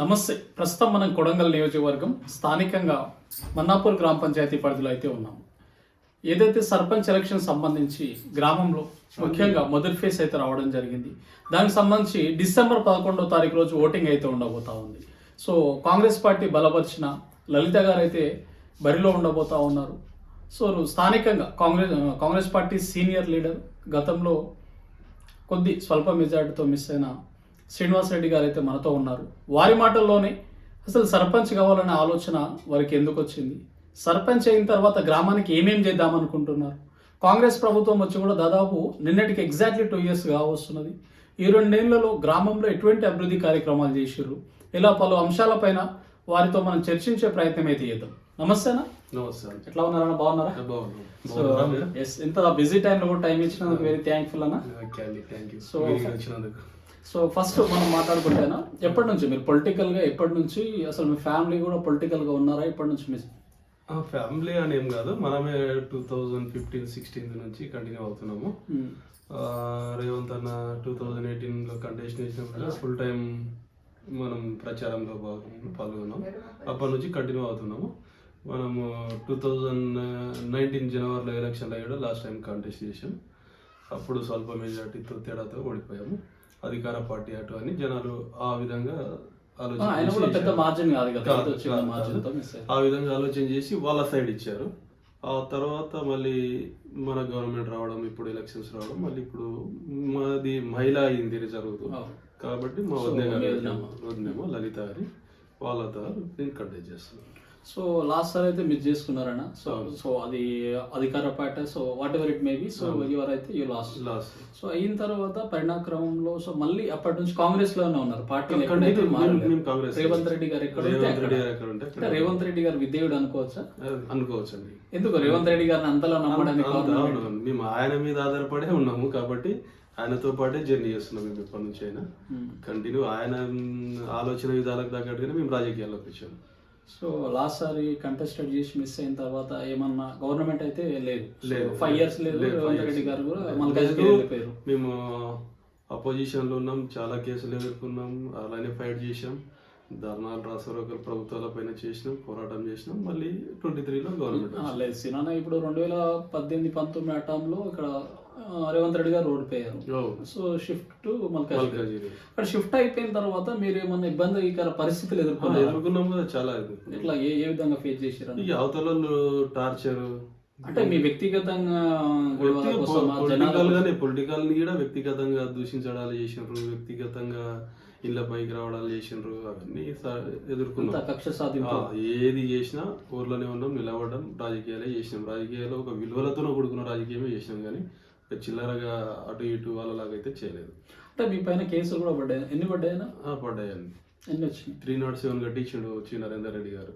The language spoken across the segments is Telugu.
నమస్తే. ప్రస్తుతం మనం కొడంగల్ నియోజకవర్గం స్థానికంగా మన్నాపూర్ గ్రామ పంచాయతీ పరిధిలో అయితే ఉన్నాం ఏదైతే సర్పంచ్ ఎలక్షన్ సంబంధించి గ్రామంలో ముఖ్యంగా మొదటి ఫేజ్ అయితే రావడం జరిగింది. దానికి సంబంధించి డిసెంబర్ పదకొండో తారీఖు రోజు ఓటింగ్ అయితే ఉండబోతా ఉంది. సో కాంగ్రెస్ పార్టీ బలపరిచిన లలిత గారు అయితే బరిలో ఉండబోతా ఉన్నారు. సో స్థానికంగా Congress Congress party senior leader గతంలో కొద్ది స్వల్ప మెజార్టీతో మిస్ అయిన శ్రీనివాస్ రెడ్డి గారు అయితే మనతో ఉన్నారు. వారి మాటల్లోనే అసలు సర్పంచ్ కావాలనే ఆలోచన వారికి ఎందుకు వచ్చింది? సర్పంచ్ అయిన తర్వాత గ్రామానికి ఏమేం చేద్దాం అనుకుంటున్నారు? కాంగ్రెస్ ప్రభుత్వం వచ్చి కూడా దాదాపు నిన్నటికి ఎగ్జాక్ట్లీ టూ ఇయర్స్ కావస్తున్నది ఈ రెండేళ్ళలో గ్రామంలో ఎటువంటి అభివృద్ధి కార్యక్రమాలు చేసిర్రు? ఇలా పలు అంశాలపైన వారితో మనం చర్చించే ప్రయత్నం అయితే చేద్దాం. నమస్తేనా నమస్తే. ఎట్లా ఉన్నారన్న బాగున్నారా? సో? ఎస్ ఇంత బిజీ టైంలో కూడా టైం ఇచ్చినందుకు వెరీ థ్యాంక్ఫుల్ అన్న. ఓకే సో ఫస్ట్ మనం మాట్లాడుకుంటేనా ఎప్పటి నుంచి మీరు పొలిటికల్గా ఎప్పటి నుంచి అసలు మీ ఫ్యామిలీ కూడా పొలిటికల్గా ఉన్నారా ఎప్పటి నుంచి మీ ఫ్యామిలీ అని ఏం కాదు మనమే టూ థౌజండ్ ఫిఫ్టీన్ సిక్స్టీన్ నుంచి కంటిన్యూ అవుతున్నాము. ఆ, రేవంత్ అన్న టూ థౌజండ్ ఎయిటీన్లో కంటెస్ట్ చేసినప్పుడు ఫుల్ టైం మనం ప్రచారంలో పాల్గొన్నాం. అప్పటి నుంచి కంటిన్యూ అవుతున్నాము. మనము టూ థౌజండ్ నైన్టీన్ జనవరిలో ఎలక్షన్లో అయ్యాడు లాస్ట్ టైం కంటెస్ట్ చేసాం అప్పుడు స్వల్ప మెజార్టీతో తేడాతో ఓడిపోయాము. అధికార పార్టీ అటు అని జనాలు ఆ విధంగా ఆ, ఆలోచన పెద్ద మార్జిన్ కాదు కదా విధంగా ఆలోచన చేసి వాళ్ళ సైడ్ ఇచ్చారు. ఆ తర్వాత మళ్ళీ మన గవర్నమెంట్ రావడం ఇప్పుడు ఎలక్షన్స్ రావడం మళ్ళీ ఇప్పుడు మాది మహిళ అయింది అవును. కాబట్టి మా వదిన గారు. వదినేమో లలిత గారి వాళ్ళతో నేను కంటెక్ట్ చేస్తున్నాను. సో లాస్ట్ సార్ అయితే మీరు చేసుకున్నారన్న సో. సో అది అధికార party so whatever it maybe so your అయితే యూ లాస్ట్ లాస్ట్ సో అయిన తర్వాత పరిణాక్రమంలో సో మళ్ళీ అప్పటి నుంచి కాంగ్రెస్లోనే ఉన్నారు. పార్టీ రేవంత్ రెడ్డి గారు ఎక్కడ ఉంటే రేవంత్. రెడ్డి గారు విధేయుడు అనుకోవచ్చా? అనుకోవచ్చు అండి ఎందుకు? రేవంత్ రెడ్డి గారిని అంతలా నమ్మడానికి మేము ఆయన మీద ఆధారపడే ఉన్నాము కాబట్టి ఆయనతో పాటే జర్నీ చేస్తున్నాం మేము ఎప్పటి నుంచి అయినా. కంటిన్యూ ఆయన మ్, ఆలోచన విధాలకు తగ్గట్టుగానే మేము రాజకీయాల్లోకి వచ్చాము. సో లాస్ట్ సారి కంటెస్టెడ్ చేసి మిస్ అయిన తర్వాత ఏమన్నా గవర్నమెంట్ అయితే లేదు. లేదు. ఫైవ్ ఇయర్స్ లేదు రేవంత్ రెడ్డి. గారు కూడా మేము లో ఉన్నాం చాలా కేసులు ఎదుర్కొన్నాం అలానే ఫైట్ చేసాం ధర్నాలు రాసారు ఒకరు ప్రభుత్వాల పైన చేసినాం పోరాటం చేసినాం మళ్ళీ ట్వంటీ త్రీలో గవర్నమెంట్ లేదు. సినానా ఇప్పుడు రెండు వేల పద్దెనిమిది పంతొమ్మిది ఆ టైంలో ఇక్కడ రేవంత్ రెడ్డి గారు ఓడిపోయారు సో షిఫ్ట్ టు మల్కాజిగిరి. అక్కడ షిఫ్ట్ అయిపోయిన తర్వాత మీరు ఏమన్నా ఇబ్బందికర పరిస్థితులు ఎదుర్కొన్నారు? ఎదుర్కొన్నాం కదా చాలా. ఇట్లా ఏ ఏ విధంగా ఫేస్ చేశారు ఈ అవతల టార్చర్. అంటే మీ వ్యక్తిగతంగా పొలిటికల్ కోసం? గానే పొలిటికల్ని కూడా వ్యక్తిగతంగా దూషించడాలు చేసిండ్రు వ్యక్తిగతంగా ఇళ్ళ పైకి రావడాలు చేసిండ్రు అవన్నీ ఎదుర్కొన్నాం. కక్ష సాధింపు. ఏది చేసినా ఊర్లోనే ఉన్నాం నిలబడడం రాజకీయాలే చేసినాం. రాజకీయాల్లో ఒక విలువలతో కూడుకున్న రాజకీయమే చేసినాం కానీ చిల్లరగా అటు ఇటు వాళ్ళలాగైతే చేయలేదు. అంటే మీ పైన కేసులు కూడా పడ్డాయి? ఎన్ని పడ్డాయనా ఆ, పడ్డాయండి. ఎన్ని వచ్చినాయి? త్రీ నాట్ సెవెన్ కట్టించిండు వచ్చి నరేందర్ రెడ్డి గారు.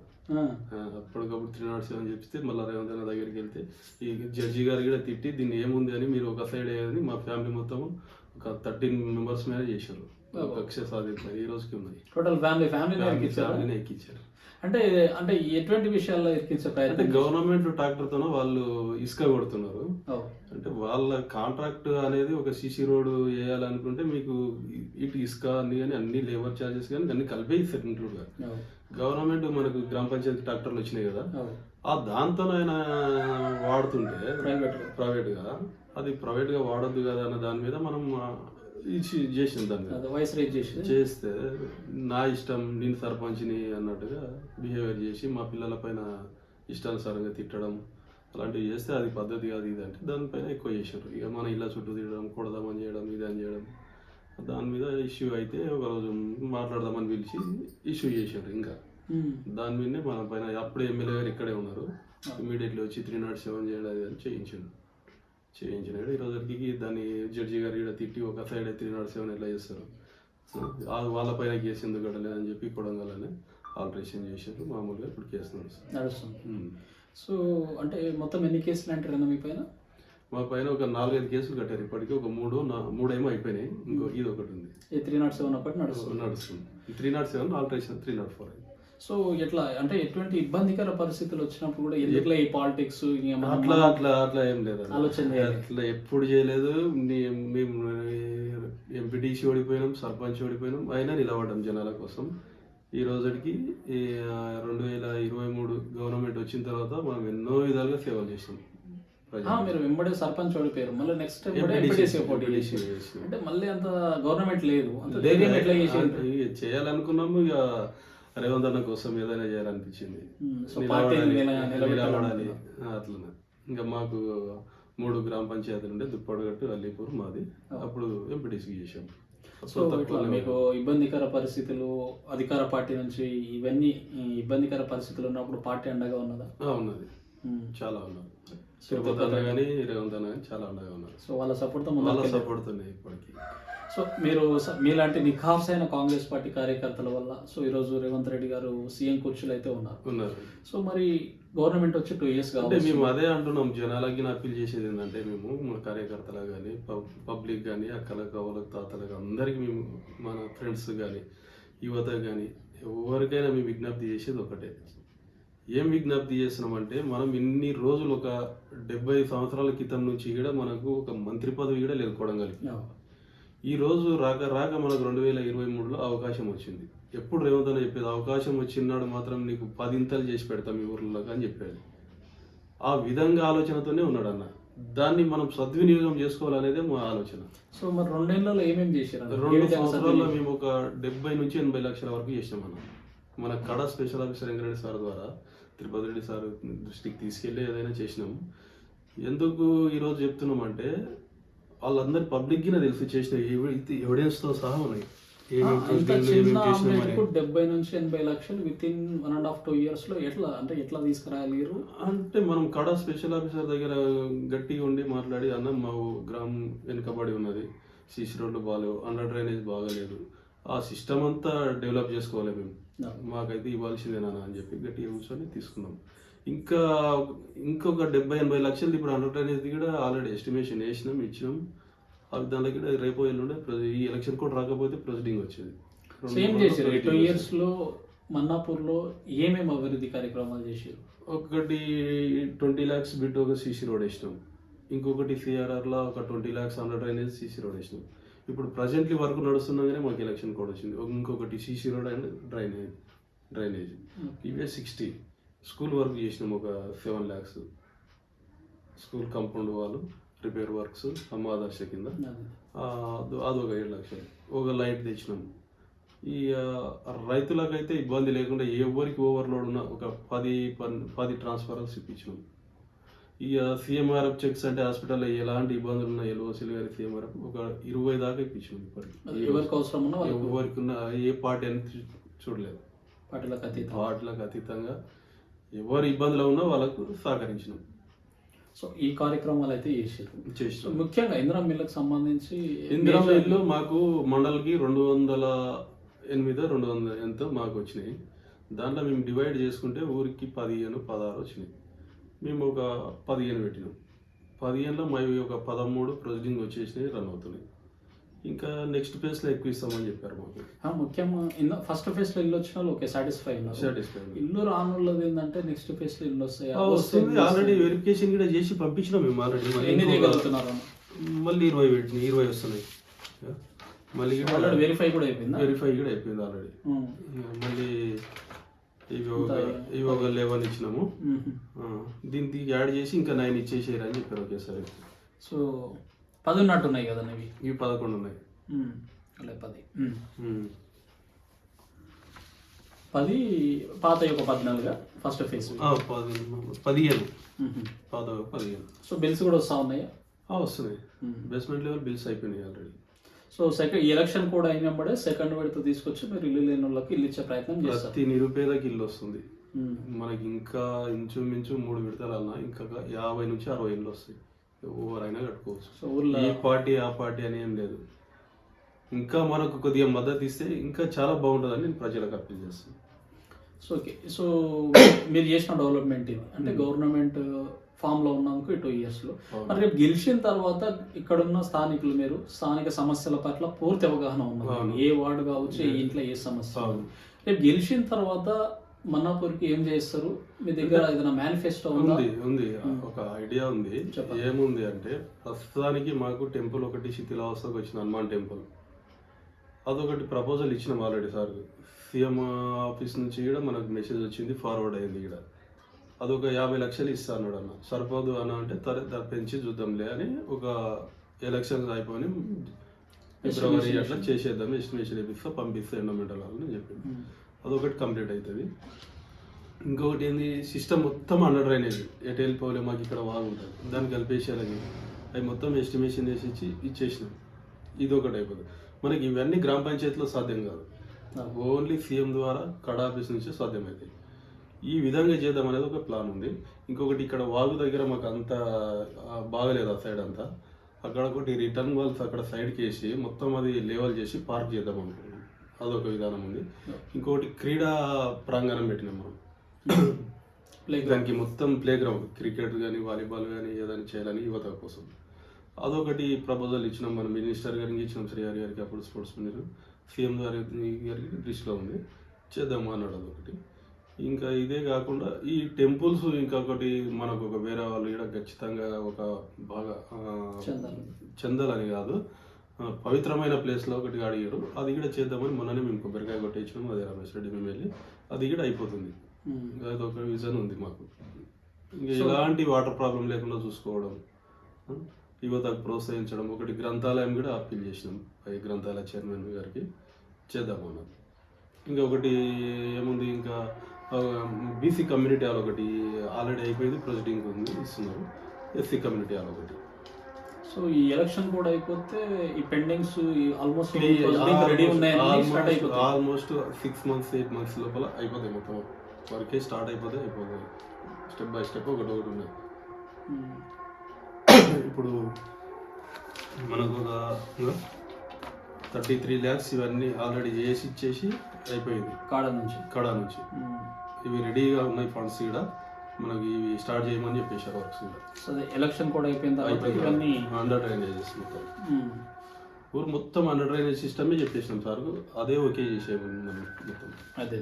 అప్పటికప్పుడు త్రీ నాట్ సెవెన్ చెప్తే మళ్ళీ రేవంత్ దగ్గరికి వెళ్తే ఈ జడ్జి గారు కూడా తిట్టి దీన్ని ఏముంది అని మీరు ఒక సైడ్ అయ్యేది మా ఫ్యామిలీ మొత్తం ఒక థర్టీన్ మెంబర్స్ మీద చేశారు. ఒక కక్ష సాధించారు ఈ రోజుకి ఉన్నది. టోటల్ ఫ్యామిలీ ఫ్యామిలీ ఫ్యామిలీని ఎక్కించారు. అంటే అంటే ఎటువంటి విషయాల్లో అంటే ప్రయత్నం గవర్నమెంట్ ట్రాక్టర్ తోనో వాళ్ళు ఇసుక కొడుతున్నారు. అంటే వాళ్ళ కాంట్రాక్ట్ అనేది ఒక సిసి రోడ్ వేయాలనుకుంటే మీకు ఇటు ఇసుక అన్ని కానీ అన్ని లేబర్ ఛార్జెస్ కానీ అన్ని కలిపే ఇస్తారు ఇంక్లూడ్గా ఓ, గవర్నమెంట్ మనకు గ్రామ పంచాయతీ ట్రాక్టర్లు వచ్చినాయి కదా. ఆ దాంతోనైనా వాడుతుంటే ప్రైవేట్గా. ప్రైవేట్గా అది ప్రైవేట్గా వాడొద్దు కదా అన్న దాని మీద మనం ఇచ్చి చేసిన దాని మీద అది వాయిస్ రేజ్ చేసి చేస్తే నా ఇష్టం నేను సర్పంచ్ని అన్నట్టుగా బిహేవియర్ చేసి మా పిల్లల పైన ఇష్టానుసారంగా తిట్టడం అలాంటివి చేస్తే అది పద్ధతి కాదు ఇది అంటే దానిపైన ఎక్కువ చేశారు ఇక మన ఇళ్ళ చుట్టూ తిట్టడం కొడదామని చేయడం ఇది అని చేయడం. దాని మీద ఇష్యూ అయితే ఒకరోజు మాట్లాడదామని పిలిచి ఇష్యూ చేశారు ఇంకా. దాని మీదనే మన పైన అప్పుడు ఎమ్మెల్యే గారు ఇక్కడే ఉన్నారు. ఇమీడియట్లీ వచ్చి త్రీ నాట్ సెవెన్ చేయడం అని చేయించాడు. చేయించినాడు. ఈ రోజుకి దాన్ని జడ్జి గారు ఇక్కడ తిట్టి ఒక సైడ్ త్రీ నాట్ సెవెన్ ఎట్లా చేస్తారు? ఆ వాళ్ళ పైన కేసు ఎందుకు కట్టలేదని చెప్పి కొడంగల్లోనే ఆల్టరేషన్ చేశారు మామూలుగా ఇప్పుడు కేసు నడుస్తుంది. నడుస్తుంది. సో అంటే మొత్తం ఎన్ని కేసులు అంటారు మీ పైన? మా పైన ఒక నాలుగైదు కేసులు కట్టారు. ఇప్పటికీ ఒక మూడు మూడేమో అయిపోయినాయి. ఇంకో ఇది ఒకటి ఉంది. త్రీ నాట్ సెవెన్ ఒకటి నడుస్తుంది. నడుస్తుంది. Three nought seven alteration three nought four so ఎట్లా అంటే ఎటువంటి ఇబ్బందికర పరిస్థితులు వచ్చినప్పుడు కూడా ఎందుకులే ఈ పాలిటిక్స్ అట్లా అట్లా అట్లా ఏం లేదు ఆలోచన. అట్లా ఎప్పుడు చేయలేదు. మేము ఎంపీటీసీ ఓడిపోయినాం సర్పంచ్ ఓడిపోయినాం అయినా నిలబడ్డాం జనాల కోసం. ఈ రోజుకి రెండు వేల ఇరవై మూడు గవర్నమెంట్ వచ్చిన తర్వాత మనం ఎన్నో విధాలుగా సేవలు చేసాం ఆ, మీరు వెంబడే సర్పంచ్ ఓడిపోయారు. మళ్ళీ నెక్స్ట్. చేసినాం. అంటే మళ్ళీ అంత గవర్నమెంట్ లేదు. ఎట్లా చేయాలనుకున్నాము ఇక రేవంత్ అన్న కోసం ఏదైనా చేయాలనిపించింది. నిలబడాలి అట్లనే. ఇంకా మాకు మూడు గ్రామ పంచాయతీలు ఉండే దుప్పడగట్టు అల్లీపూర్ మాది. అప్పుడు ఎంపీటీసీ చేసాం సో ఇట్లా మీకు ఇబ్బందికర పరిస్థితులు అధికార పార్టీ నుంచి ఇవన్నీ ఇబ్బందికర పరిస్థితులు ఉన్నప్పుడు పార్టీ అండగా ఉన్నదా? ఉన్నది. చాలా ఉన్నారు తిరుపతి అన్న కానీ రేవంత్ అన్న కానీ చాలా ఉండగా ఉన్నారు. సో వాళ్ళ సపోర్ట్తో వాళ్ళ ఉన్నాయి ఇప్పటికి. సో మీరు మీలాంటి నిఖార్సైన కాంగ్రెస్ పార్టీ కార్యకర్తల వల్ల సో ఈరోజు రేవంత్ రెడ్డి గారు సీఎం కుర్చీలు అయితే ఉన్నారు. ఉన్నారు. సో మరి గవర్నమెంట్ వచ్చి టూ ఇయర్స్ కావాలి మేము అదే అంటున్నాం జనాలకి అప్పీల్ చేసేది ఏంటంటే మేము మా కార్యకర్తలకు కానీ పబ్లిక్ కానీ అక్కలకు కవులకు తాతలకు అందరికి మేము మన ఫ్రెండ్స్ కానీ యువత కానీ ఎవరికైనా మేము విజ్ఞప్తి చేసేది ఒకటే. ఏం విజ్ఞప్తి చేస్తున్నామంటే మనం ఇన్ని రోజులు ఒక డెబ్బై సంవత్సరాల క్రితం నుంచి కూడా మనకు ఒక మంత్రి పదవి కూడా లేదు కొడంగల్కి ఈ రోజు రాక రాక మనకు రెండు వేల ఇరవై మూడులో అవకాశం వచ్చింది. ఎప్పుడు రేవంత్ అని చెప్పేది అవకాశం వచ్చినాడు మాత్రం నీకు పదింతలు చేసి పెడతాం ఈ ఊర్లో అని చెప్పేది. ఆ విధంగా ఆలోచనతోనే ఉన్నాడు అన్న. దాన్ని మనం సద్వినియోగం చేసుకోవాలనేదే మా ఆలోచన. సో మరి రెండేళ్ళలో ఏమేమి చేశారు అన్న? రెండు సంవత్సరాల్లో? మేము ఒక డెబ్బై నుంచి ఎనభై లక్షల వరకు చేసినాం మనం మన కడ స్పెషల్ ఆఫీసర్ వెంకరెడ్డి సార్ ద్వారా తిరుపతి రెడ్డి సార్ దృష్టికి తీసుకెళ్ళి ఏదైనా చేసినాం. ఎందుకు ఈరోజు చెప్తున్నామంటే వాళ్ళందరి పబ్లిక్కినే తెలుసు చేసిన ఎవిడెన్స్తో సహా ఉన్నాయి. డెబ్బై నుంచి ఎనభై లక్షలు within one and half two ఇయర్స్లో ఎట్లా అంటే ఎట్లా తీసుకురాగలిగారు అంటే మనం కడ స్పెషల్ ఆఫీసర్ దగ్గర గట్టిగా ఉండి మాట్లాడి అన్న మా గ్రామం వెనుకబడి ఉన్నది. సీసీ రోడ్లు బాగాలేవు అండర్ డ్రైనేజ్ బాగాలేదు. ఆ సిస్టమ్ అంతా డెవలప్ చేసుకోవాలి మేము. మాకైతే ఇవ్వాల్సిందేనా అని చెప్పి గట్టిగా కూర్చొని తీసుకున్నాం. ఇంకా ఇంకొక డెబ్బై ఎనభై లక్షలు ఇప్పుడు అండర్ డ్రైనేజ్ కూడా ఆల్రెడీ ఎస్టిమేషన్ వేసినాం ఇచ్చినాం. అవి దానిలో కూడా రేపు ఎల్లుండే ఈ ఎలక్షన్ కూడా రాకపోతే ప్రొసీడింగ్ వచ్చేది. సేమ్ చేశారు. టూ proceeding ఇయర్స్లో మన్నాపూర్లో ఏమేమి అభివృద్ధి కార్యక్రమాలు చేశారు? ఒకటి ట్వంటీ ల్యాక్స్ బిట్ ఒక సీసీ రోడ్ వేసినాం. ఇంకొకటి సిఆర్ఆర్లో ఒక twenty lakhs under drainage CC road వేసినాం. ఇప్పుడు ప్రజెంట్లీ వర్క్ నడుస్తుండగానే మాకు ఎలక్షన్ కోడ్ వచ్చింది. ఇంకొకటి CC road and drainage drainage. ఇవే సిక్స్టీ. స్కూల్ వర్క్ చేసినాం ఒక సెవెన్ ల్యాక్స్. స్కూల్ కాంపౌండ్ వాళ్ళు రిపేర్ వర్క్స్ అమ్మ ఆదర్శ కింద. అది. అదొక ఏడు లక్షలు. ఒక లైట్ తెచ్చినాం. ఈ రైతులకైతే ఇబ్బంది లేకుండా ఎవరికి ఓవర్లోడ్ ఉన్నా ఒక పది పది ట్రాన్స్ఫార్మర్స్ ఇప్పించినాం. ఈ సిఎంఆర్ఎఫ్ చెక్స్ అంటే హాస్పిటల్లో ఎలాంటి ఇబ్బందులు ఉన్నా ఎల్ఓసీలు కానీ సిఎంఆర్ఎఫ్ ఒక ఇరవై దాకా ఇప్పించినాం ఇప్పటికి. ఎవరికి అవసరం ఉన్నా వాళ్ళకి. ఎవరికి ఉన్న ఏ పార్టీ అని చూడలేదు. పార్టీలకు అతీతం. వాటిలకు అతీతంగా ఎవరు ఇబ్బందులు ఉన్నా వాళ్ళకు సహకరించినాం. సో ఈ కార్యక్రమాలు అయితే చేశారు సో చేసినాం ముఖ్యంగా ఇందిరా మిల్లకు సంబంధించి ఇందిరా ఇల్లు మాకు మండలికి రెండు వందల ఎనిమిది రెండు వందల ఎంతో మాకు వచ్చినాయి. దాంట్లో మేము డివైడ్ చేసుకుంటే ఊరికి పదిహేను పదహారు వచ్చినాయి. మేము ఒక పదిహేను పెట్టినాం. పదిహేనులో మావి ఒక పదమూడు ప్రొసీడింగ్ వచ్చేసినాయి రన్ అవుతున్నాయి. ఇంకా నెక్స్ట్ ఫేజ్లో ఎక్కువ ఇస్తామని చెప్పారు మాకు. ముఖ్యంగా ఇన్న ఫస్ట్ ఫేజ్లో ఇల్లు వచ్చిన ఓకే సాటిస్ఫై సాటిస్ఫైడ్ ఇల్లు రానున్నది ఏంటంటే నెక్స్ట్ ఫేజ్లో ఇల్లు వస్తాయి? వస్తుంది. ఆల్రెడీ వెరిఫికేషన్ కూడా చేసి పంపించినాం మేము ఆల్రెడీ ఎన్ని చేయగలుగుతున్నారు? మళ్ళీ ఇరవై పెట్టినాయి ఇరవై వస్తున్నాయి. మళ్ళీ ఆల్రెడీ వెరిఫై కూడా అయిపోయిందా? వెరిఫై కూడా అయిపోయింది ఆల్రెడీ. మళ్ళీ ఇవి ఒక ఇవి ఒక లెవెన్ ఇచ్చినాము. ఆ, దీనికి యాడ్ చేసి ఇంకా నైన్ ఇచ్చేసేయరు అని చెప్పారు. ఒకేసారి సో పది ఉన్నట్టు ఉన్నాయి కదా ఇవి ఇవి పదకొండు ఉన్నాయి. అలా పది. పది పాత ఒక పద్నాలుగా ఫస్ట్ ఫేజ్ పదిహేను పద పదిహేను. సో బిల్స్ కూడా వస్తా ఉన్నాయా? వస్తున్నాయి. బేస్మెంట్ లెవెల్ బిల్స్ అయిపోయినాయి ఆల్రెడీ సో సెకండ్ ఎలక్షన్ కూడా అయినప్పుడే సెకండ్ విడత తీసుకొచ్చి మీరు ఇల్లు లేని వాళ్ళకి ఇల్లు ఇచ్చే ప్రయత్నం చేస్తారు. ప్రతి నిరుపేదకి ఇల్లు వస్తుంది. మనకి ఇంకా ఇంచుమించు మూడు విడతలు అన్నా ఇంకా యాభై నుంచి అరవై ఇల్లు వస్తాయి. ఎవరైనా కట్టుకోవచ్చు. సో ఊర్లో ఈ పార్టీ ఆ పార్టీ అని ఏం లేదు. ఇంకా మనకు కొద్దిగా మద్దతు ఇస్తే ఇంకా చాలా బాగుంటుందని నేను ప్రజలకు అప్పీల్ చేస్తాను సో ఓకే. సో మీరు చేసిన డెవలప్మెంట్ ఇది అంటే గవర్నమెంట్ ఫామ్లో ఉన్నందుకు ఈ టూ ఇయర్స్లో అవును. మరి రేపు గెలిచిన తర్వాత ఇక్కడున్న స్థానికులు మీరు స్థానిక సమస్యల పట్ల పూర్తి అవగాహన అవును. ఏ వార్డు కావచ్చు ఏ ఇంట్లో ఏ సమస్య. రేపు గెలిచిన తర్వాత మన్నాపూర్కి ఏం చేస్తారు? మీ దగ్గర ఏదైనా మేనిఫెస్టో ఉందా? ఉంది ఒక ఐడియా ఉంది. ఏముంది అంటే ప్రస్తుతానికి మాకు టెంపుల్ ఒకటి శిథిలావస్థకు వచ్చిన హనుమాన్ టెంపుల్ అదొకటి ప్రపోజల్ ఇచ్చినాం ఆల్రెడీ సార్. సీఎం ఆఫీస్ నుంచి కూడా మనకు మెసేజ్ వచ్చింది ఫార్వర్డ్ అయింది ఇక్కడ అదొక యాభై లక్షలు ఇస్తా అన్నాడు అన్న. సరిపోదు అన్న అంటే తర పెంచి చూద్దాంలే అని ఒక ఎలక్షన్స్ అయిపోయి ఫిబ్రవరి అట్లా చేసేద్దాం ఎస్టిమేషన్ వేపిస్తా పంపిస్తా ఎండోమెంటల్ అని చెప్పింది. అదొకటి కంప్లీట్ అవుతుంది ఇంకొకటి ఏంది సిస్టమ్ మొత్తం అండర్ డ్రైనేజ్ ఎటు వెళ్ళిపోలే మాకు ఇక్కడ బాగుంటుంది. దాన్ని కలిపేసేయాలని అవి మొత్తం ఎస్టిమేషన్ వేసి ఇచ్చి ఇచ్చేసినాం. ఇది ఒకటి అయిపోతుంది మనకి ఇవన్నీ గ్రామ పంచాయతీలో సాధ్యం కాదు. ఓన్లీ సీఎం ద్వారా కడ ఆఫీస్ నుంచే సాధ్యమవుతాయి ఈ విధంగా చేద్దాం అనేది ఒక ప్లాన్ ఉంది. ఇంకొకటి ఇక్కడ వాగు దగ్గర మాకు అంత బాగలేదు ఆ సైడ్ అంతా. అక్కడ ఒకటి రిటర్న్ వాల్స్ అక్కడ సైడ్కి వేసి మొత్తం అది లెవెల్ చేసి పార్క్ చేద్దాం అనుకుంటున్నాం. అదొక విధానం ఉంది. ఇంకొకటి క్రీడా ప్రాంగణం పెట్టినాం మనం. దానికి మొత్తం ప్లే గ్రౌండ్ క్రికెట్ కానీ వాలీబాల్ కానీ ఏదైనా చేయాలని యువత కోసం. అదొకటి ప్రపోజల్ ఇచ్చినాం మనం. మినిస్టర్ గారికి ఇచ్చినాం శ్రీహరి గారికి అప్పుడు స్పోర్ట్స్ మినిస్టర్ సీఎం గారి గారికి దృష్టిలో ఉంది. చేద్దాం అన్నాడు అదొకటి. ఇంకా ఇదే కాకుండా ఈ టెంపుల్స్ ఇంకొకటి మనకు ఒక వేరే వాళ్ళు కూడా ఖచ్చితంగా ఒక బాగా. చందాలని కాదు. పవిత్రమైన ప్లేస్లో ఒకటి అడిగారు అది కూడా చేద్దామని మొన్ననే మేము కొబ్బరికాయ కొట్టేసినాము. అదే రమేష్ రెడ్డి మేము వెళ్ళి అది కూడా అయిపోతుంది. ఇంకా అదొక విజన్ ఉంది మాకు. ఇంకా ఎలాంటి వాటర్ ప్రాబ్లం లేకుండా చూసుకోవడం యువతకు ప్రోత్సహించడం ఒకటి గ్రంథాలయం కూడా అప్పీల్ చేసినాం. పై గ్రంథాలయ చైర్మన్ గారికి చేద్దామన్నారు ఇంకా ఒకటి ఏముంది ఇంకా బీసీ కమ్యూనిటీ హాల్ ఒకటి ఆల్రెడీ అయిపోయింది. ప్రొసీడింగ్ ఉంది. ఇస్తున్నారు. ఎస్సీ కమ్యూనిటీ హాల్ ఒకటి. సో ఈ ఎలక్షన్ కూడా అయిపోతే ఈ పెండింగ్స్ ఆల్మోస్ట్ రెడీ స్టార్ట్ అయిపోతాయి. Almost six months eight months లోపల అయిపోతాయి మొత్తం. వర్కే స్టార్ట్ అయిపోతే అయిపోతాయి. స్టెప్ బై స్టెప్ ఒకటి ఒకటి ఉన్నాయి. ఉమ్. ఇప్పుడు మనకు ఒక థర్టీ త్రీ ల్యాక్స్ ఇవన్నీ ఆల్రెడీ చేసి ఇచ్చేసి అయిపోయింది. కాడ నుంచి. కడా నుంచి. ఉమ్. ఇవి రెడీగా ఉన్నాయి ఫండ్స్ కూడా మనకి ఇవి స్టార్ట్ చేయమని చెప్పేశారు వర్క్స్ సో ఎలక్షన్ కూడా అయిపోయిన తర్వాత ఇవన్నీ అండర్ డ్రైనేజెస్ మొత్తం. ఉమ్. ఊరు మొత్తం అండర్ డ్రైనేజ్ సిస్టమే చెప్పేసినాం సార్. అదే ఓకే మనం మొత్తం. అదే.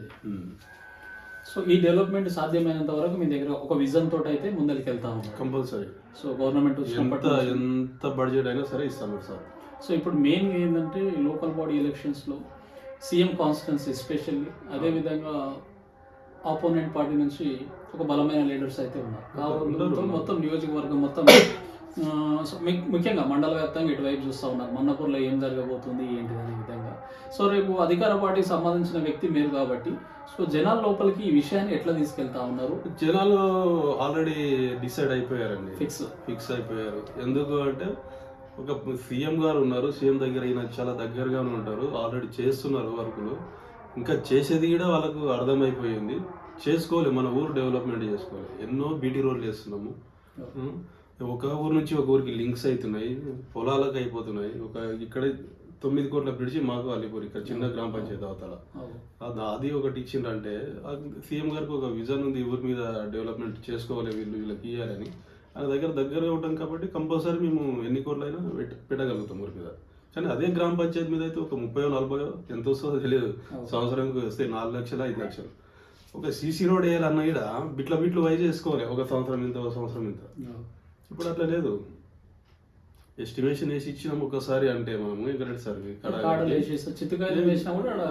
సో ఈ డెవలప్మెంట్ సాధ్యమైనంత వరకు మీ దగ్గర ఒక విజన్ తోటి అయితే ముందరికి వెళ్తా కంపల్సరీ. సో గవర్నమెంట్ ఎంత ఎంత బడ్జెట్ అయినా సరే ఇస్తాను సార్. సో ఇప్పుడు మెయిన్ ఏంటంటే లోకల్ బాడీ ఎలక్షన్స్లో సీఎం కాన్స్టిట్యున్సీ ఎస్పెషల్లీ అదేవిధంగా ఆపోనెంట్ పార్టీ నుంచి ఒక బలమైన లీడర్స్ అయితే ఉన్నారు. కావడంతో. మొత్తం నియోజకవర్గం మొత్తం ముఖ్యంగా మండల వ్యాప్తంగా ఇటువైపు చూస్తూ ఉన్నారు. మన్నపూర్లో ఏం జరగబోతుంది ఏంటిది అనే విధంగా. సో రేపు అధికార పార్టీకి సంబంధించిన వ్యక్తి మీరు కాబట్టి సో జనాల లోపలికి ఈ విషయాన్ని ఎట్లా తీసుకెళ్తా ఉన్నారు? జనాలు ఆల్రెడీ డిసైడ్ అయిపోయారండి. ఫిక్స్ ఫిక్స్ అయిపోయారు. ఎందుకు అంటే ఒక సీఎం గారు ఉన్నారు సీఎం దగ్గర ఈయన చాలా దగ్గరగానే ఉంటారు ఆల్రెడీ చేస్తున్నారు వర్కులు. ఇంకా చేసేది కూడా వాళ్ళకు అర్థమైపోయింది. చేసుకోవాలి మన ఊరు డెవలప్మెంట్ చేసుకోవాలి. ఎన్నో బీటీ రోడ్లు వేస్తున్నాము. ఒక ఊరు నుంచి ఒక ఊరికి లింక్స్ అవుతున్నాయి పొలాలకు అయిపోతున్నాయి. ఒక ఇక్కడ తొమ్మిది కోట్ల బ్రిడ్జి మాకు అల్లిపూర్ ఇక్కడ చిన్న గ్రామ పంచాయతీ అవతల. అది ఒకటి ఇచ్చిండ్రంటే సీఎం గారికి ఒక విజన్ ఉంది ఊరి మీద డెవలప్మెంట్ చేసుకోవాలి వీళ్ళు వీళ్ళకి ఇవ్వాలని ఆయన దగ్గర దగ్గరగా ఉంటాం కాబట్టి కంపల్సరీ మేము ఎన్ని కోట్లైనా పెట్- పెట్టగలుగుతాం ఊరి మీద. కానీ అదే గ్రామ పంచాయతీ మీద అయితే ఒక ముప్పై నలభై ఎంత వస్తుందో తెలియదు. సంవత్సరానికి వస్తే నాలుగు లక్షలు ఐదు లక్షలు. ఒక సీసీ రోడ్ వేయాలన్నా కూడా బిట్ల బిట్లు వైజ్ చేసుకోవాలి. ఒక సంవత్సరం ఇంత ఒక సంవత్సరం ఇంత. ఇప్పుడు అట్లా లేదు. ఎస్టిమేషన్ వేసి ఇచ్చినాం ఒకసారి అంటే మనము ఇంకా రెడ్ సార్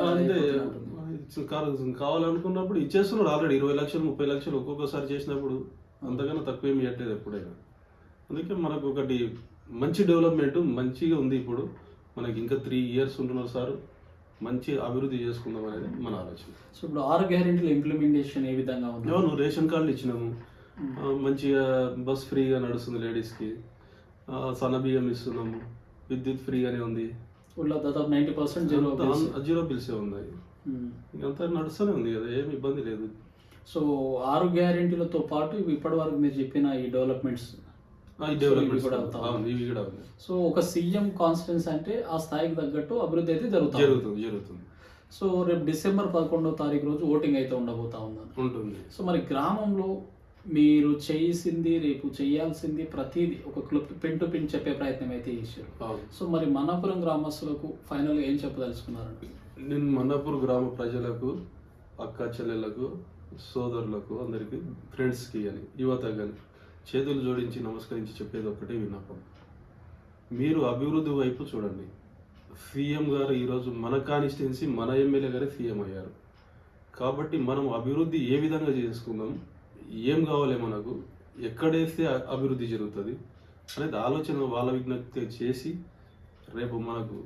అంతే. కావాలనుకున్నప్పుడు ఇచ్చేస్తున్నారు ఆల్రెడీ. ఇరవై లక్షలు ముప్పై లక్షలు ఒక్కొక్కసారి చేసినప్పుడు అంతకన్నా తక్కువ ఏమి ఇవ్వట్లేదు ఎప్పుడైనా. అందుకే మనకు ఒకటి మంచి డెవలప్మెంట్ మంచిగా ఉంది ఇప్పుడు. మనకి ఇంకా త్రీ ఇయర్స్ ఉంటున్నారు సార్. మంచి అభివృద్ధి చేసుకుందాం అనేది మన ఆలోచన. సో ఇప్పుడు ఆరు గ్యారెంటీల ఇంప్లిమెంటేషన్ ఏ విధంగా ఉంది? అవును రేషన్ కార్డులు ఇచ్చినాము. మంచిగా బస్ ఫ్రీగా నడుస్తుంది లేడీస్కి. సన్న బియ్యం ఇస్తున్నాము. విద్యుత్ ఫ్రీగానే ఉంది. దాదాపు నైంటీ పర్సెంట్ జీరో జీరో బిల్సే ఉన్నాయి. ఇంకంతా నడుస్తూనే ఉంది కదా ఏమి ఇబ్బంది లేదు. సో ఆరు గ్యారెంటీలతో పాటు ఇవి ఇప్పటి వరకు మీరు చెప్పిన ఈ డెవలప్మెంట్స్ ఇవి కూడా సో ఒక సీఎం కాన్స్టిట్యున్సీ అంటే ఆ స్థాయికి తగ్గట్టు అభివృద్ధి అయితే జరుగుతుంది జరుగుతుంది జరుగుతుంది. సో రేపు డిసెంబర్ పదకొండవ తారీఖు రోజు ఓటింగ్ అయితే ఉండబోతా ఉన్నాను ఉంటుంది. సో మరి గ్రామంలో మీరు చేసింది రేపు చేయాల్సింది ప్రతిదీ ఒక క్లిప్ పిన్ టు పిన్ చెప్పే ప్రయత్నం అయితే చేశారు. సో మరి మన్నాపురం గ్రామస్తులకు ఫైనల్గా ఏం చెప్పదలుచుకున్నారండి నేను మన్నపూర్ గ్రామ ప్రజలకు అక్క చెల్లెళ్ళకు సోదరులకు అందరికి ఫ్రెండ్స్కి కానీ యువత కానీ చేతులు జోడించి నమస్కరించి చెప్పేది ఒకటే విన్నపం. మీరు అభివృద్ధి వైపు చూడండి. సీఎం గారు ఈరోజు మన కాన్స్టిట్యున్సీ మన ఎమ్మెల్యే గారే సీఎం అయ్యారు. కాబట్టి మనం అభివృద్ధి ఏ విధంగా చేసుకుందాం ఏం కావాలి మనకు ఎక్కడేస్తే అభివృద్ధి జరుగుతుంది అనేది ఆలోచన వాళ్ళ విజ్ఞప్తి చేసి రేపు మనకు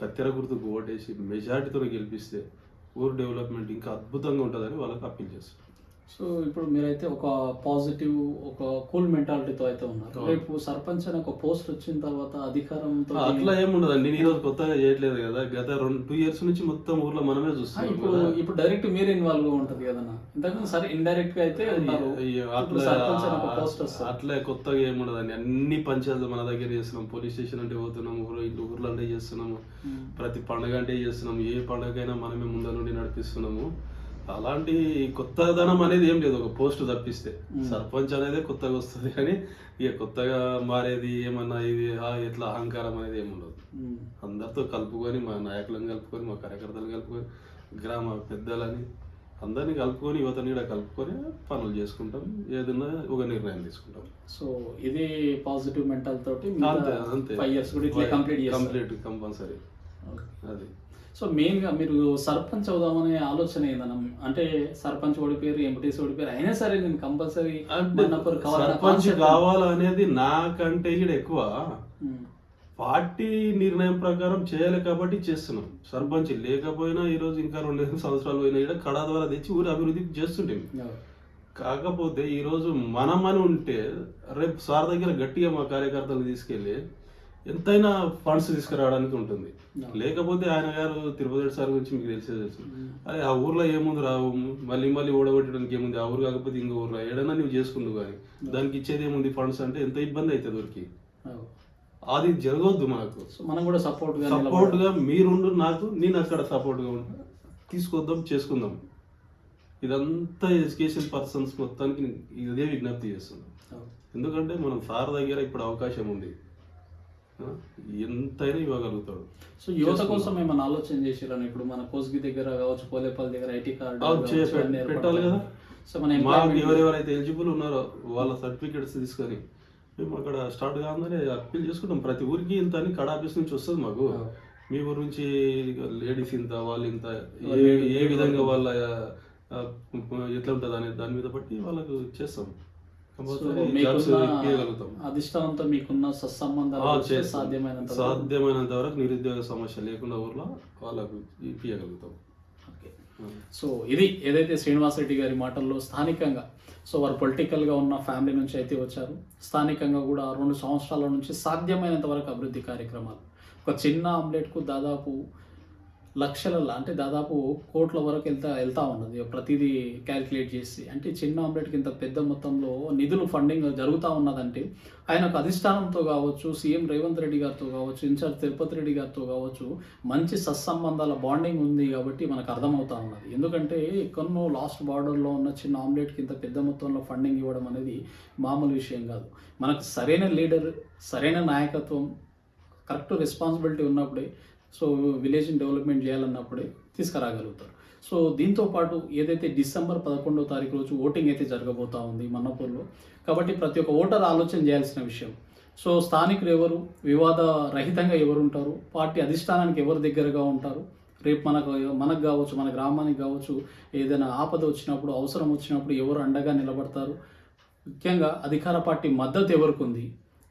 కత్తెర గుర్తుకు ఓటేసి మెజారిటీతో గెలిపిస్తే ఊరు డెవలప్మెంట్ ఇంకా అద్భుతంగా ఉంటుందని వాళ్ళకి అప్పీల్ చేస్తాం సో ఇప్పుడు మీరైతే ఒక పాజిటివ్ ఒక కూల్ మెంటాలిటీతో అయితే ఉన్నారు. రేపు సర్పంచ్ అని ఒక పోస్ట్ వచ్చిన తర్వాత అధికారంతో అట్లా ఏముండదండి నేను ఈరోజు కొత్తగా చేయట్లేదు కదా. గత రెండు టూ ఇయర్స్ నుంచి మొత్తం ఊర్లో మనమే ఆ, చూస్తున్నాం ఇప్పుడు కదా. ఇప్పుడు డైరెక్ట్ మీరు ఇన్వాల్వ్గా ఉంటది కదన్నా. ఇంతకు సరే ఇండైరెక్ట్గా అయితే అట్లా అట్లా కొత్తగా ఏముండదండి అన్ని పంచాయతీలు మన దగ్గర చేస్తున్నాం. పోలీస్ స్టేషన్ అంటే పోతున్నాం ఊరు ఇంటి ఊర్లో అంటే చేస్తున్నాము. ప్రతి పండగ అంటే చేస్తున్నాము. ఏ పండగైనా మనమే ముందర నుండి నడిపిస్తున్నాము. అలాంటి కొత్తదనం అనేది ఏం లేదు. ఒక పోస్ట్ తప్పిస్తే. సర్పంచ్ అనేది కొత్తగా వస్తుంది కానీ ఇక కొత్తగా మారేది ఏమన్నా ఇది ఆ, ఇట్లా అహంకారం అనేది ఏమి ఉండదు. అందరితో కలుపుకొని మా నాయకులను కలుపుకొని మా కార్యకర్తలు కలుపుకొని గ్రామ పెద్దలని అందరినీ కలుపుకొని యువతని కూడా కలుపుకొని పనులు చేసుకుంటాం. ఏదన్నా ఒక నిర్ణయం తీసుకుంటాం. సో ఇది పాజిటివ్ మెంటల్ తోటి అంతే అంతే. Complete complete compulsory. అది. సో మెయిన్గా మీరు సర్పంచ్ అవుదామనే ఆలోచన ఏందన్న అంటే సర్పంచ్ ఓడిపోయారు ఎంపీటీసీ ఓడిపోయారు అయినా సరే నేను కంపల్సరీ సర్పంచ్ కావాలనేది నాకంటే కూడా ఎక్కువ. పార్టీ నిర్ణయం ప్రకారం చేయాలి కాబట్టి చేస్తున్నాం. సర్పంచ్ లేకపోయినా ఈ రోజు ఇంకా రెండు సంవత్సరాలు పోయినా కూడా కడా ద్వారా తెచ్చి ఊరి అభివృద్ధి చేస్తుంటాం కాకపోతే ఈ రోజు మనం అని ఉంటే రేపు సార్ దగ్గర గట్టిగా మా కార్యకర్తలు తీసుకెళ్ళి ఎంతైనా ఫండ్స్ తీసుకురావడానికి ఉంటుంది. లేకపోతే ఆయన గారు తిరుపతి సార్ గురించి మీకు తెలిసే తెలుసు. అరే ఆ ఊర్లో ఏముంది రావు మళ్ళీ మళ్ళీ ఓడగొట్టడానికి ఏముంది? ఆ ఊరు కాకపోతే ఇంకో ఊర్లో ఏడైనా నువ్వు చేసుకుందు కానీ. దానికి ఇచ్చేది ఏముంది? ఫండ్స్ అంటే ఎంత ఇబ్బంది అవుతుంది ఊరికి అది జరగవద్దు మనకు. మనం కూడా సపోర్ట్ సపోర్ట్గా మీరుండు నాకు నేను అక్కడ సపోర్ట్గా ఉంటా తీసుకొద్దాం చేసుకుందాం. ఇదంతా ఎడ్యుకేషన్ పర్సన్స్ మొత్తానికి ఇదే విజ్ఞప్తి చేస్తున్నాం. ఎందుకంటే మనం సార్ దగ్గర ఇప్పుడు అవకాశం ఉంది. ఎంతైనా ఇవ్వగలుగుతాడు. సో యువత కోసం ఏమైనా ఆలోచన చేసిరని ఇప్పుడు మన కోస్గి దగ్గర కావచ్చు పోలేపల్లి దగ్గర ఐటీ కార్డు పెట్టాలి కదా. సో మన ఎవరెవరైతే ఎలిజిబుల్ ఉన్నారో వాళ్ళ సర్టిఫికేట్స్ తీసుకొని మేము అక్కడ స్టార్ట్ కాగానే అప్పీల్ చేసుకుంటాం. ప్రతి ఊరికి ఇంత అని కడ ఆఫీస్ నుంచి వస్తుంది మాకు. మీ ఊరు నుంచి లేడీస్ ఇంత వాళ్ళు ఇంత ఏ విధంగా వాళ్ళ. ఎట్లా ఉంటుంది అనే దాని మీద బట్టి వాళ్ళకు చేస్తాం. అధిష్టానంతో మీకున్న సత్సంబంధాలు. సాధ్యమైనంత వరకు. సాధ్యమైనంత వరకు నిరుద్యోగ సమస్య లేకుండా ఊర్లో వాళ్ళకు ఇప్పించగలుగుతాం. సో ఇది ఏదైతే శ్రీనివాస్ రెడ్డి గారి మాటల్లో స్థానికంగా సో వారు పొలిటికల్గా ఉన్న ఫ్యామిలీ నుంచి అయితే వచ్చారు స్థానికంగా కూడా రెండు సంవత్సరాల నుంచి సాధ్యమైనంత వరకు అభివృద్ధి కార్యక్రమాలు ఒక చిన్న ఆమ్లెట్కు దాదాపు లక్షలలో అంటే దాదాపు కోట్ల వరకు వెళ్తా వెళ్తా ఉన్నది. ప్రతిదీ క్యాల్కులేట్ చేసి. అంటే చిన్న ఆమ్లెట్కి ఇంత పెద్ద మొత్తంలో నిధులు ఫండింగ్ జరుగుతూ ఉన్నదంటే ఆయనకు అధిష్టానంతో కావచ్చు సీఎం రేవంత్ రెడ్డి గారితో కావచ్చు ఇన్ఛార్జ్ తిరుపతి రెడ్డి గారితో కావచ్చు మంచి సత్సంబంధాల బాండింగ్ ఉంది కాబట్టి మనకు అర్థమవుతా ఉన్నది. ఎందుకంటే ఎక్కడో లాస్ట్ బార్డర్లో ఉన్న చిన్న ఆమ్లెట్కి ఇంత పెద్ద మొత్తంలో ఫండింగ్ ఇవ్వడం అనేది మామూలు విషయం కాదు. మనకు సరైన లీడర్ సరైన నాయకత్వం కరెక్ట్ రెస్పాన్సిబిలిటీ ఉన్నప్పుడే సో విలేజ్ని డెవలప్మెంట్ చేయాలన్నప్పుడే తీసుకురాగలుగుతారు. సో దీంతో పాటు ఏదైతే డిసెంబర్ పదకొండో తారీఖు రోజు ఓటింగ్ అయితే జరగబోతా ఉంది మన్నపూర్లో. కాబట్టి ప్రతి ఒక్క ఓటర్ ఆలోచన చేయాల్సిన విషయం. సో స్థానికులు ఎవరు వివాద రహితంగా ఎవరు ఉంటారు పార్టీ అధిష్టానానికి ఎవరు దగ్గరగా ఉంటారు రేపు మనకు మనకు కావచ్చు మన గ్రామానికి కావచ్చు ఏదైనా ఆపద వచ్చినప్పుడు అవసరం వచ్చినప్పుడు ఎవరు అండగా నిలబడతారు. ముఖ్యంగా అధికార పార్టీ మద్దతు ఎవరికి ఉంది?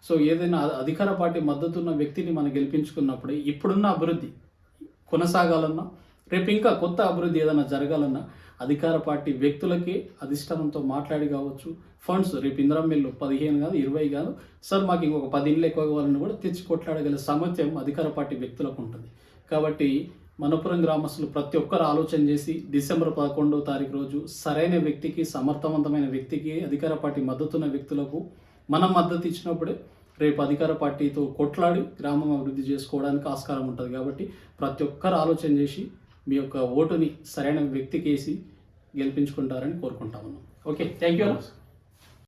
సో ఏదైనా అధికార పార్టీ మద్దతు ఉన్న వ్యక్తిని మనం గెలిపించుకున్నప్పుడే ఇప్పుడున్న అభివృద్ధి కొనసాగాలన్నా రేపు ఇంకా కొత్త అభివృద్ధి ఏదైనా జరగాలన్నా అధికార పార్టీ వ్యక్తులకి అధిష్టానంతో మాట్లాడి కావచ్చు. ఫండ్స్ రేపు ఇందిరా మిల్లు పదిహేను కాదు ఇరవై కాదు. సార్ మాకు ఇంకొక పది ఇళ్ళు ఎక్కువ కావాలని కూడా తెచ్చి కొట్లాడగల సామర్థ్యం అధికార పార్టీ వ్యక్తులకు ఉంటుంది. కాబట్టి మనపురం గ్రామస్తులు ప్రతి ఒక్కరు ఆలోచన చేసి డిసెంబర్ పదకొండవ తారీఖు రోజు సరైన వ్యక్తికి సమర్థవంతమైన వ్యక్తికి అధికార పార్టీ మద్దతున్న వ్యక్తులకు మనం మద్దతు ఇచ్చినప్పుడే రేపు అధికార పార్టీతో కొట్లాడి గ్రామం అభివృద్ధి చేసుకోవడానికి ఆస్కారం ఉంటుంది కాబట్టి ప్రతి ఒక్కరు ఆలోచన చేసి మీ యొక్క ఓటుని సరైన వ్యక్తికి వేసి గెలిపించుకుంటారని కోరుకుంటా ఉన్నాం ఓకే థ్యాంక్ యూ.